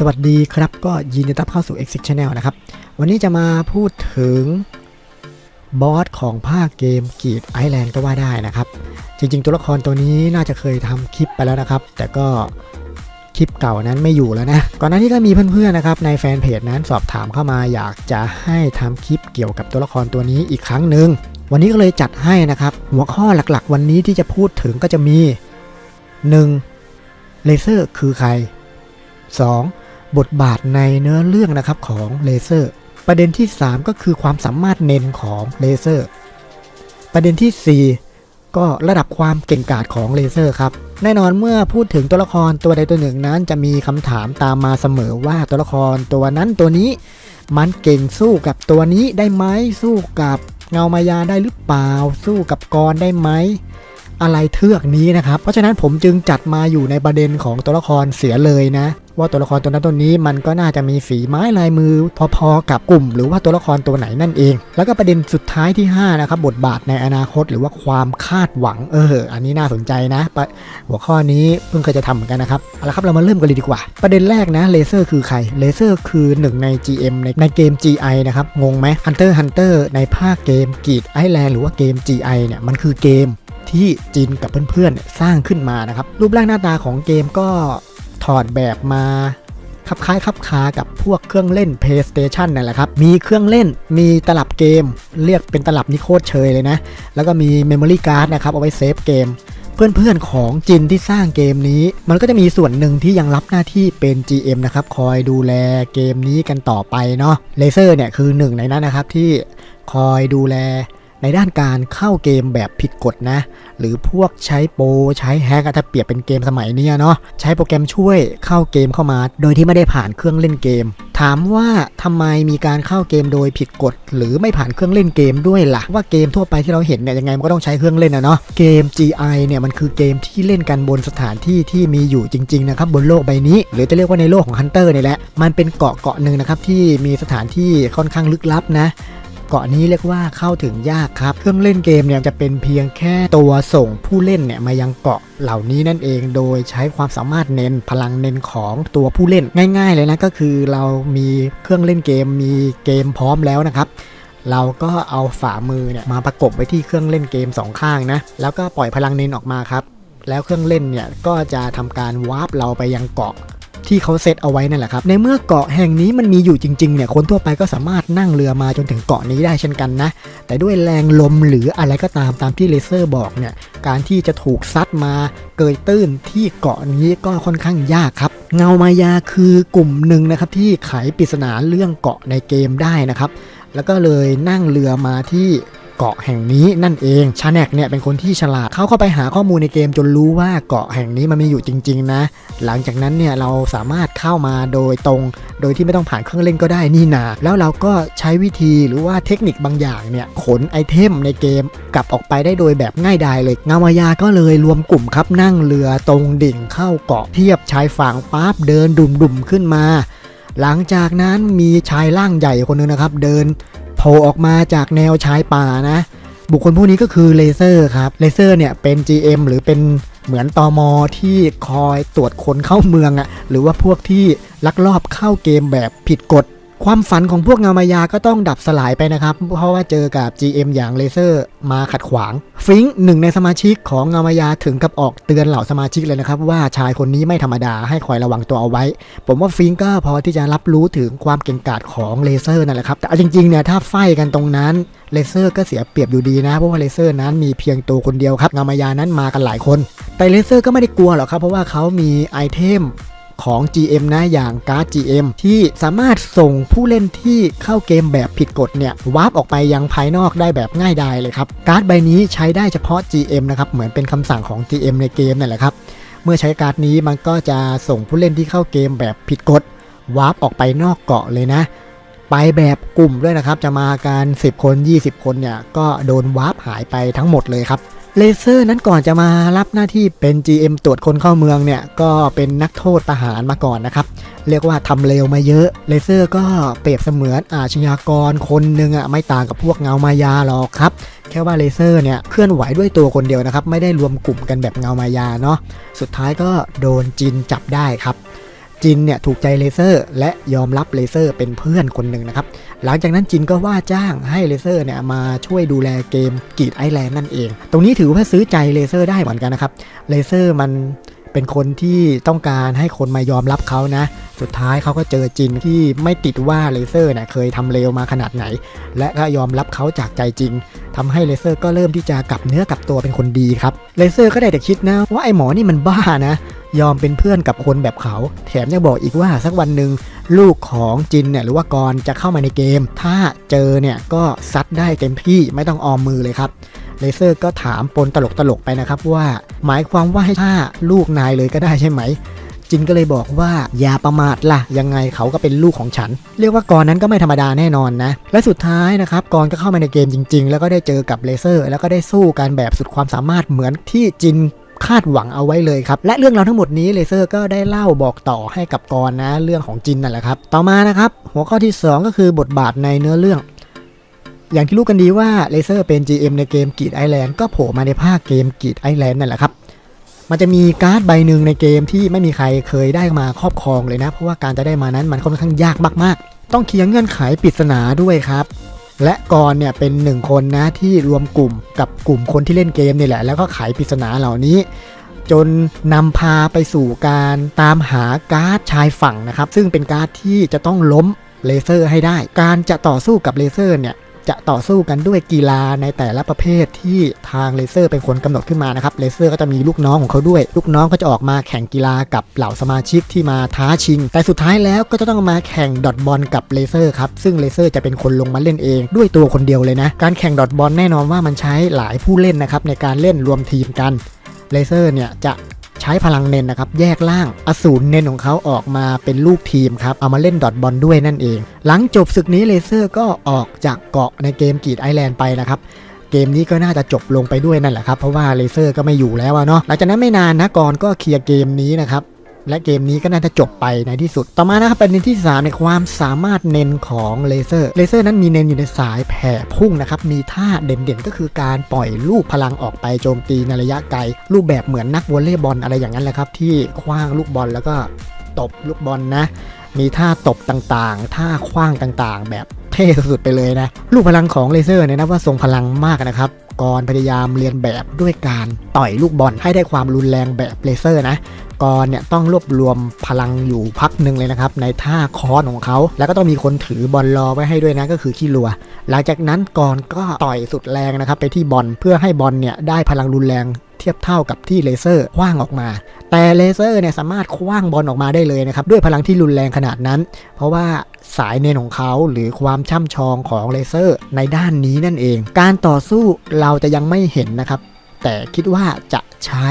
สวัสดีครับก็ยินดีต้อนรับเข้าสู่ Exit Channel นะครับ วันนี้จะมาพูดถึงบอสของภาคเกมกีดไอแลนด์ก็ว่าได้นะครับ จริงๆ ตัวละครตัวนี้น่าจะเคยทำคลิปไปแล้วนะครับ แต่ก็คลิปเก่านั้นไม่อยู่แล้วนะ ก่อนหน้านี้ก็มีเพื่อนๆนะครับในแฟนเพจนั้นสอบถามเข้ามาอยากจะให้ทำคลิปเกี่ยวกับตัวละครตัวนี้อีกครั้งหนึ่งวันนี้ก็เลยจัดให้นะครับ หัวข้อหลักๆ วันนี้ที่จะพูดถึงก็จะมี 1. เลเซอร์คือใคร 2. บทบาทในเนื้อเรื่องนะครับของเลเซอร์ ประเด็นที่ 3 ก็คือความสามารถเน้นของเลเซอร์ ประเด็นทีสี่ 4 ก็ระดับความเก่งกาจของเลเซอร์ครับ แน่นอนเมื่อพูดถึงตัวละครตัวใดตัวหนึ่งนั้น จะมีคำถามตามมาเสมอว่าตัวละครตัวนั้นตัวนี้ มันเก่งสู้กับตัวนี้ได้ไหมสู้กับเงามายาได้หรือเปล่า สู้กับกรได้ไหม อะไรเทือกนี้นะครับ เพราะฉะนั้นผมจึงจัดมาอยู่ในประเด็นของตัวละครเสียเลยนะ ว่าตัวละครตัวนั้นตัวนี้มันก็น่าจะมีฝีไม้ลายมือ พอๆกับกลุ่ม หรือว่าตัวละครตัวไหนนั่นเอง แล้วก็ประเด็นสุดท้ายที่ 5 นะครับ บทบาทในอนาคตหรือว่าความคาดหวังเออ อันนี้น่าสนใจนะ หัวข้อนี้เพิ่งเคยจะทำเหมือนกันนะครับเอาละครับเรามาเริ่มกันเลยดีกว่า ประเด็นแรกนะเลเซอร์คือใครเลเซอร์คือหนึ่งใน GM ในในเกม GI นะครับงงไหม Hunter Hunter ในภาคเกมกีดไอแลนด์หรือว่าเกม GI เนี่ยมันคือเกม ที่จินกับเพื่อนๆสร้างขึ้นมานะครับ รูปร่างหน้าตาของเกมก็ถอดแบบมาคลับคล้ายคลับคากับพวกเครื่องเล่น PlayStation นั่นแหละครับ มีเครื่องเล่น มีตลับเกม เรียกเป็นตลับนี่โคตเชยเลยนะ แล้วก็มี Memory Card นะครับ เอาไว้เซฟเกม เพื่อนๆของจินที่สร้างเกมนี้ มันก็จะมีส่วนหนึ่งที่ยังรับหน้าที่เป็น GM นะครับ คอยดูแลเกมนี้กันต่อไปเนาะ เลเซอร์เนี่ยคือหนึ่งในนั้นนะครับที่คอยดูแล ในด้านการเข้าเกมแบบผิดกฎนะ หรือพวกใช้โปรใช้แฮกถ้าเปรียบเป็นเกมสมัยนี้เนาะใช้โปรแกรมช่วยเข้าเกมเข้ามา โดยที่ไม่ได้ผ่านเครื่องเล่นเกม ถามว่าทำไมมีการเข้าเกมโดยผิดกฎ หรือไม่ผ่านเครื่องเล่นเกมด้วยล่ะว่าเกมทั่วไปที่เราเห็นเนี่ยยังไงมันก็ต้องใช้เครื่องเล่นนะเนาะเกม GI เนี่ยมันคือเกมที่เล่นกันบนสถานที่ที่มีอยู่จริงๆนะครับบนโลกใบนี้ หรือจะเรียกว่าในโลกของฮันเตอร์นี่แหละมันเป็นเกาะเกาะหนึ่งนะครับที่มีสถานที่ค่อนข้างลึกลับนะ เกาะนี้เรียกว่าเข้าถึงยากครับ เครื่องเล่นเกมเนี่ยจะเป็นเพียงแค่ตัวส่งผู้เล่นเนี่ยมายังเกาะเหล่านี้นั่นเอง โดยใช้ความสามารถเน้นพลังเน้นของตัวผู้เล่นง่าย ๆ เลยนะก็คือเรามีเครื่องเล่นเกมมีเกมพร้อมแล้วนะครับเราก็เอาฝ่ามือเนี่ยมาประกบไว้ที่เครื่องเล่นเกมสองข้างนะ แล้วก็ปล่อยพลังเน้นออกมาครับ แล้วเครื่องเล่นเนี่ยก็จะทำการวาร์ปเราไปยังเกาะ ที่เขาเซตเอาไว้นั่นแหละครับ ในเมื่อเกาะแห่งนี้มันมีอยู่จริงๆเนี่ยคนทั่วไปก็สามารถนั่งเรือมาจนถึงเกาะนี้ได้เช่นกันนะ แต่ด้วยแรงลมหรืออะไรก็ตามตามที่เลเซอร์บอกเนี่ยการที่จะถูกซัดมาเกยตื้นที่เกาะนี้ก็ค่อนข้างยากครับ เงามายาคือกลุ่มหนึ่งนะครับที่ไขปริศนาเรื่องเกาะในเกมได้นะครับ แล้วก็เลยนั่งเรือมาที่ เกาะแห่งนี้นั่นเองชาแนกเนี่ยเป็นคนที่ฉลาดเขาเข้าไปหาข้อมูลในเกมจนรู้ว่าเกาะแห่งนี้มันมีอยู่จริง ๆ นะ หลังจากนั้นเนี่ยเราสามารถเข้ามาโดยตรง โดยที่ไม่ต้องผ่านเครื่องเล่นก็ได้นี่นา แล้วเราก็ใช้วิธีหรือว่าเทคนิคบางอย่างเนี่ยขนไอเทมในเกมกลับออกไปได้โดยแบบง่ายดายเลยเงามายาก็เลยรวมกลุ่มครับนั่งเรือตรงดิ่งเข้าเกาะเทียบชายฝั่งปั๊บเดินดุ่มๆขึ้นมา หลังจากนั้นมีชายร่างใหญ่คนหนึงนะครับ เดิน โผล่ออกมาจากแนวชายป่านะ บุคคลผู้นี้ก็คือเลเซอร์ครับเลเซอร์เนี่ยเป็น GM หรือเป็นเหมือนตอมอที่คอยตรวจคนเข้าเมืองอะหรือว่าพวกที่ลักลอบเข้าเกมแบบผิดกฎ ความฝันของพวกเงามายาก็ต้องดับสลายไปนะครับ เพราะว่าเจอกับ GM อย่างเลเซอร์มาขัดขวาง ฟิงค์หนึ่งในสมาชิกของเงามายาถึงกับออกเตือนเหล่าสมาชิกเลยนะครับ ว่าชายคนนี้ไม่ธรรมดาให้คอยระวังตัวเอาไว้ ผมว่าฟิงก์ก็พอที่จะรับรู้ถึงความเก่งกาจของเลเซอร์นั่นแหละครับ แต่จริงๆเนี่ยถ้าไฟกันตรงนั้นเลเซอร์ก็เสียเปรียบอยู่ดีนะ เพราะว่าเลเซอร์นั้นมีเพียงตัวคนเดียวครับเงามายานั้นมากันหลายคน แต่เลเซอร์ก็ไม่ได้กลัวหรอกครับเพราะว่าเขามีไอเทม ของ GM นะอย่างการ์ด GM ที่สามารถส่งผู้เล่นที่เข้าเกมแบบผิดกฎเนี่ยวาร์ปออกไปยังภายนอกได้แบบง่ายดายเลยครับการ์ดใบนี้ใช้ได้เฉพาะ GM นะครับเหมือนเป็นคำสั่งของ GM ในเกมนั่นแหละครับเมื่อใช้การ์ดนี้มันก็จะส่งผู้เล่นที่เข้าเกมแบบผิดกฎวาร์ปออกไปนอกเกาะเลยนะ ไปแบบกลุ่มด้วยนะครับ จะมากัน10 คน 20 คนเนี่ยก็โดนวาร์ปหายไปทั้งหมดเลยครับ เลเซอร์นั้นก่อนจะมารับหน้าที่เป็น GM ตรวจคนเข้าเมืองเนี่ยก็เป็นนักโทษทหารมาก่อนนะครับ เรียกว่าทำเลวมาเยอะ เลเซอร์ก็เปรียบเสมือนอาชญากรคนหนึ่งอะไม่ต่างกับพวกเงามายาหรอกครับ แค่ว่าเลเซอร์เนี่ยเคลื่อนไหวด้วยตัวคนเดียวนะครับ ไม่ได้รวมกลุ่มกันแบบเงามายาเนาะสุดท้ายก็โดนจินจับได้ครับ จินเนี่ยถูกใจเลเซอร์และยอมรับเลเซอร์เป็นเพื่อนคนหนึ่งนะครับ หลังจากนั้นจินก็ว่าจ้างให้เลเซอร์เนี่ยมาช่วยดูแลเกมกีดไอแลนด์นั่นเอง ตรงนี้ถือว่าซื้อใจเลเซอร์ได้เหมือนกันนะครับ เลเซอร์มันเป็นคนที่ต้องการให้คนมายอมรับเขานะ สุดท้ายเขาก็เจอจินที่ไม่ติดว่าเลเซอร์เนี่ยเคยทำเลวมาขนาดไหน และก็ยอมรับเขาจากใจจริงทำให้เลเซอร์ก็เริ่มที่จะกลับเนื้อกลับตัวเป็นคนดีครับเลเซอร์ก็ได้แต่คิดนะว่าไอ้หมอนี่มันบ้านะ ยอมเป็นเพื่อนกับคนแบบเขา แถมยังบอกอีกว่าสักวันหนึ่งลูกของจินเนี่ยหรือว่ากรจะเข้ามาในเกม ถ้าเจอเนี่ยก็ซัดได้เต็มที่ไม่ต้องออมมือเลยครับเลเซอร์ก็ถามปนตลกๆไปนะครับว่า หมายความว่าให้ฆ่าลูกนายเลยก็ได้ใช่ไหม จินก็เลยบอกว่าอย่าประมาทล่ะ ยังไงเขาก็เป็นลูกของฉัน เรียกว่ากรนั้นก็ไม่ธรรมดาแน่นอนนะ และสุดท้ายนะครับกรก็เข้ามาในเกมจริง ๆ แล้วก็ได้เจอกับเลเซอร์ แล้วก็ได้สู้กันแบบสุดความสามารถเหมือนที่จินคาดหวังเอาไว้เลยครับ และเรื่องราวทั้งหมดนี้เลเซอร์ก็ได้เล่าบอกต่อให้กับกรนะ เรื่องของจินนั่นแหละครับ ต่อมานะครับหัวข้อที่ 2 ก็คือบทบาทในเนื้อเรื่อง อย่างที่รู้กันดีว่าเลเซอร์เป็น GM ในเกมกีดไอแลนด์ก็โผล่มาในภาคเกมกีดไอแลนด์นั่นแหละครับ มันจะมีการ์ดใบหนึ่งในเกมที่ไม่มีใครเคยได้มาครอบครองเลยนะ เพราะว่าการจะได้มานั้นมันค่อนข้างยากมากๆ ต้องเคลียร์เงื่อนไขปริศนาด้วยครับ และกรเนี่ยเป็นหนึ่งคนนะที่รวมกลุ่มกับกลุ่มคนที่เล่นเกมนี่แหละ แล้วก็ไขปริศนาเหล่านี้ จนนำพาไปสู่การตามหาการ์ดชายฝั่งนะครับ ซึ่งเป็นการ์ดที่จะต้องล้มเลเซอร์ให้ได้ การจะต่อสู้กับเลเซอร์เนี่ย จะต่อสู้กันด้วยกีฬาในแต่ละประเภทที่ทางเลเซอร์เป็นคนกำหนดขึ้นมานะครับเลเซอร์ก็จะมีลูกน้องของเขาด้วย ลูกน้องก็จะออกมาแข่งกีฬากับเหล่าสมาชิกที่มาท้าชิง แต่สุดท้ายแล้วก็จะต้องมาแข่งดอทบอลกับเลเซอร์ครับซึ่งเลเซอร์จะเป็นคนลงมาเล่นเอง ด้วยตัวคนเดียวเลยนะการแข่งดอทบอลแน่นอนว่ามันใช้หลายผู้เล่นนะครับในการเล่นรวมทีมกันเลเซอร์เนี่ยจะ ใช้พลังเนนนะครับ แยกล่างอสูรเนนของเขาออกมาเป็นลูกทีมครับ เอามาเล่นดอทบอลด้วยนั่นเอง หลังจบศึกนี้เลเซอร์ก็ออกจากเกาะในเกมกีดไอแลนด์ไปนะครับเกมนี้ก็น่าจะจบลงไปด้วยนั่นแหละครับ เพราะว่าเลเซอร์ก็ไม่อยู่แล้วเนาะหลังจากนั้นไม่นานนะกรก็เคลียร์เกมนี้นะครับ และเกมนี้ก็น่าจะจบไปในที่สุด ต่อมานะครับประเด็นที่3ในความสามารถเน้นของเลเซอร์ เลเซอร์นั้นมีเน้นอยู่ในสายแผ่พุ่งนะครับ มีท่าเด่นๆ ก็คือการปล่อยลูกพลังออกไปโจมตีในระยะไกล รูปแบบเหมือนนักวอลเลย์บอลอะไรอย่างนั้นแหละครับ ที่คว้างลูกบอลแล้วก็ตบลูกบอลนะ มีท่าตบต่างๆ ท่าคว้างต่างๆ แบบเท่สุดๆไปเลยนะ ลูกพลังของเลเซอร์เนี่ยนะว่าทรงพลังมากนะครับ กรพยายามเรียนแบบด้วยการต่อยลูกบอลให้ได้ความรุนแรงแบบเลเซอร์นะกรเนี่ยต้องรวบรวมพลังอยู่พักหนึ่งเลยนะครับในท่าคอนของเขา แล้วก็ต้องมีคนถือบอลรอไว้ให้ด้วยนะก็คือขี้ลัว หลังจากนั้นกรก็ต่อยสุดแรงนะครับไปที่บอลเพื่อให้บอลเนี่ยได้พลังรุนแรงเทียบเท่ากับที่เลเซอร์คว้างออกมา แต่เลเซอร์เนี่ยสามารถคว้างบอลออกมาได้เลยนะครับ ด้วยพลังที่รุนแรงขนาดนั้น เพราะว่าสายเนนของเขาหรือความช่ำชองของเลเซอร์ในด้านนี้นั่นเอง การต่อสู้เราจะยังไม่เห็นนะครับ แต่คิดว่าจะใช้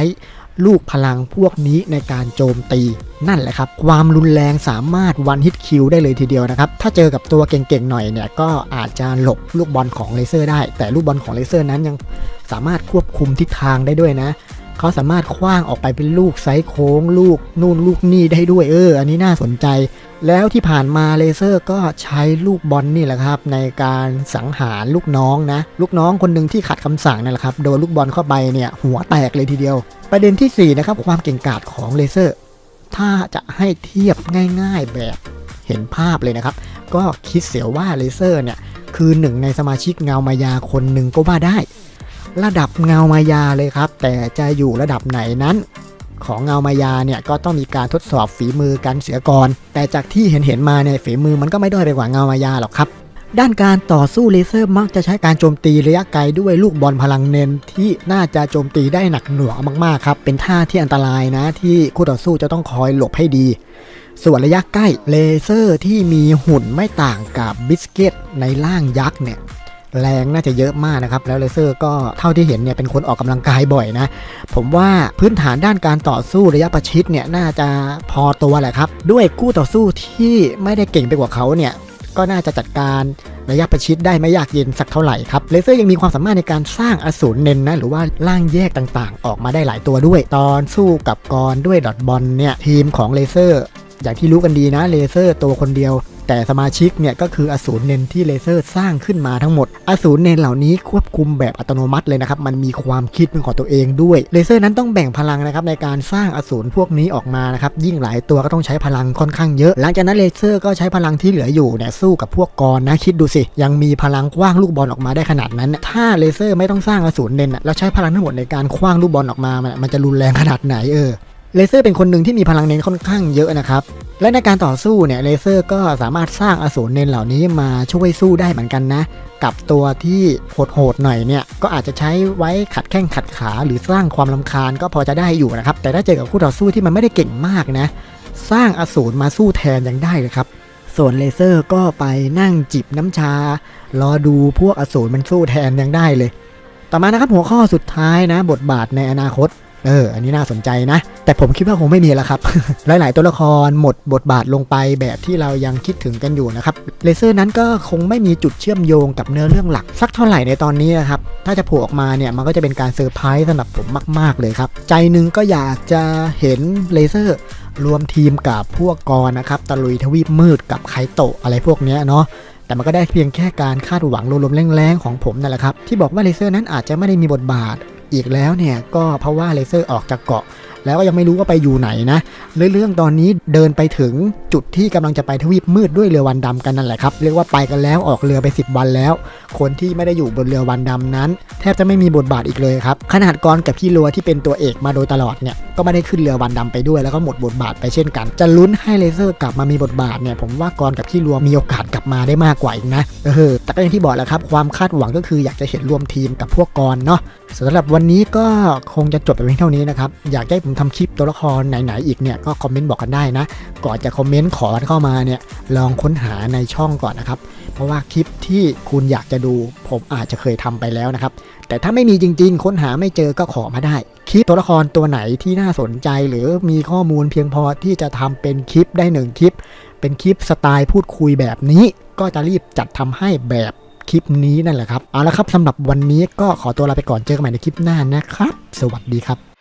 ลูกพลังพวกนี้ในการโจมตีนั่นแหละครับ ความรุนแรงสามารถวันฮิตคิวได้เลยทีเดียวนะครับ ถ้าเจอกับตัวเก่งๆหน่อยเนี่ยก็อาจจะหลบลูกบอลของเลเซอร์ได้ แต่ลูกบอลของเลเซอร์นั้นยังสามารถควบคุมทิศทางได้ด้วยนะ เขาสามารถคว้างออกไปเป็นลูกไซส์โค้ง ลูกนู่นลูกนี่ได้ด้วยเออ อันนี้น่าสนใจ แล้วที่ผ่านมาเลเซอร์ก็ใช้ลูกบอลนี่แหละครับ ในการสังหารลูกน้องนะ ลูกน้องคนหนึ่งที่ขัดคำสั่งนั่นแหละครับโดนลูกบอลเข้าไปเนี่ยหัวแตกเลยทีเดียว ประเด็นที่4นะครับความเก่งกาจของเลเซอร์ ถ้าจะให้เทียบง่าย ๆแบบเห็นภาพเลยนะครับ ก็คิดเสียว่าเลเซอร์เนี่ยคือหนึ่งในสมาชิกเงามายาคนหนึ่งก็ว่าได้ ระดับเงามายาเลยครับ แต่จะอยู่ระดับไหนนั้น ของเงามายาเนี่ยก็ต้องมีการทดสอบฝีมือกันเสียก่อน แต่จากที่เห็นเห็นมาเนี่ยฝีมือมันก็ไม่ด้อยไปกว่าเงามายาหรอกครับด้านการต่อสู้เลเซอร์มักจะใช้การโจมตีระยะไกลด้วยลูกบอลพลังเน้นที่น่าจะโจมตีได้หนักหน่วงมากๆครับ เป็นท่าที่อันตรายนะที่คู่ต่อสู้จะต้องคอยหลบให้ดี ส่วนระยะใกล้เลเซอร์ที่มีหุ่นไม่ต่างกับบิสกิตในร่างยักษ์เนี่ย แรงน่าจะเยอะมากนะครับ แล้วเลเซอร์ก็เท่าที่เห็นเนี่ยเป็นคนออกกำลังกายบ่อยนะ ผมว่าพื้นฐานด้านการต่อสู้ระยะประชิดเนี่ยน่าจะพอตัวแหละครับ ด้วยคู่ต่อสู้ที่ไม่ได้เก่งไปกว่าเขาเนี่ยก็น่าจะจัดการระยะประชิดได้ไม่ยากเย็นสักเท่าไหร่ครับ เลเซอร์ยังมีความสามารถในการสร้างอสูรเน้นนะ หรือว่าร่างแยกต่างๆ ออกมาได้หลายตัวด้วย ตอนสู้กับกรด้วยดอทบอลเนี่ย ทีมของเลเซอร์ อย่างที่รู้กันดีนะ เลเซอร์ตัวคนเดียว แต่สมาชิกเนี่ยก็คืออสูรเนนที่เลเซอร์สร้างขึ้นมาทั้งหมด อสูรเนนเหล่านี้ควบคุมแบบอัตโนมัติเลยนะครับ มันมีความคิดเป็นของตัวเองด้วย เลเซอร์นั้นต้องแบ่งพลังนะครับในการสร้างอสูรพวกนี้ออกมานะครับ ยิ่งหลายตัวก็ต้องใช้พลังค่อนข้างเยอะ หลังจากนั้นเลเซอร์ก็ใช้พลังที่เหลืออยู่เนี่ยสู้กับพวกกรนะคิดดูสิ ยังมีพลังคว้างลูกบอลออกมาได้ขนาดนั้นน่ะถ้าเลเซอร์ไม่ต้องสร้างอสูรเนนแล้วใช้พลังทั้งหมดในการคว้างลูกบอลออกมา มันจะรุนแรงขนาดไหนเออเลเซอร์เป็นคนหนึ่งที่มีพลังเน้นค่อนข้างเยอะนะครับ และในการต่อสู้เนี่ยเลเซอร์ก็สามารถสร้างอสูรเนนเหล่านี้มาช่วยสู้ได้เหมือนกันนะ กับตัวที่โหดๆหน่อยเนี่ย ก็อาจจะใช้ไว้ขัดแข้งขัดขาหรือสร้างความลำคาญก็พอจะได้อยู่นะครับ แต่ถ้าเจอกับคู่ต่อสู้ที่มันไม่ได้เก่งมากนะ สร้างอสูรมาสู้แทนยังได้เลยครับ ส่วนเลเซอร์ก็ไปนั่งจิบน้ำชา รอดูพวกอสูรมันสู้แทนยังได้เลย ต่อมานะครับหัวข้อสุดท้ายนะ บทบาทในอนาคต เออ อันนี้น่าสนใจนะ แต่ผมคิดว่าคงไม่มีแล้วครับ หลาย ๆ ตัวละครหมดบทบาทลงไปแบบที่เรายังคิดถึงกันอยู่นะครับ เลเซอร์นั้นก็คงไม่มีจุดเชื่อมโยงกับเนื้อเรื่องหลัก สักเท่าไหร่ในตอนนี้นะครับ ถ้าจะโผล่ออกมาเนี่ย มันก็จะเป็นการเซอร์ไพรส์สำหรับผมมาก ๆ เลยครับ ใจหนึงก็อยากจะเห็นเลเซอร์รวมทีมกับพวกกรนะครับ ตะลุยทวีปมืดกับไคโตะอะไรพวกนี้เนาะแต่มันก็ได้เพียงแค่การคาดหวังรวมๆแรงๆของผมนั่นแหละครับ ที่บอกว่าเลเซอร์นั้นอาจจะไม่ได้มีบทบาท อีกแล้วเนี่ยก็เพราะว่าเลเซอร์ออกจากเกาะ แล้วก็ยังไม่รู้ว่าไปอยู่ไหนนะเรื่องตอนนี้เดินไปถึงจุดที่กำลังจะไปทวีปมืดด้วยเรือวันดำกันนั่นแหละครับเรียกว่าไปกันแล้วออกเรือไป 10 วันแล้ว คนที่ไม่ได้อยู่บนเรือวันดำนั้น แทบจะไม่มีบทบาทอีกเลยครับขนาดกรกับพี่ลัวที่เป็นตัวเอกมาโดยตลอดเนี่ยก็ไม่ได้ขึ้นเรือวันดำไปด้วยแล้วก็หมดบทบาทไปเช่นกัน จะลุ้นให้เลเซอร์กลับมามีบทบาทเนี่ยผมว่ากรกับพี่ลัวมีโอกาสกลับมาได้มากกว่าอีกนะเออแต่ก็อย่างที่บอกแหล้วครับความคาดหวังก็คืออยากจะเห็นรวมทีมกับพวกกรเนาะสำหรับวันนี้ก็คงจะจบไปเพียงเท่านี้นะครับ อยากให้ผมทำคลิปตัวละครไหนๆอีกเนี่ยก็คอมเมนต์บอกกันได้นะ ก่อนจะคอมเมนต์ขอเข้ามาเนี่ยลองค้นหาในช่องก่อนนะครับ เพราะว่าคลิปที่คุณอยากจะดู ผมอาจจะเคยทำไปแล้วนะครับ แต่ถ้าไม่มีจริง ๆ ค้นหาไม่เจอก็ขอมาได้ คลิปตัวละครตัวไหนที่น่าสนใจหรือมีข้อมูลเพียงพอที่จะทำเป็นคลิปได้หนึ่งคลิป เป็นคลิปสไตล์พูดคุยแบบนี้ ก็จะรีบจัดทำให้แบบ คลิปนี้นั่นแหละครับ เอาละครับสำหรับวันนี้ก็ขอตัวลาไปก่อนเจอกันใหม่ในคลิปหน้านะครับ สวัสดีครับ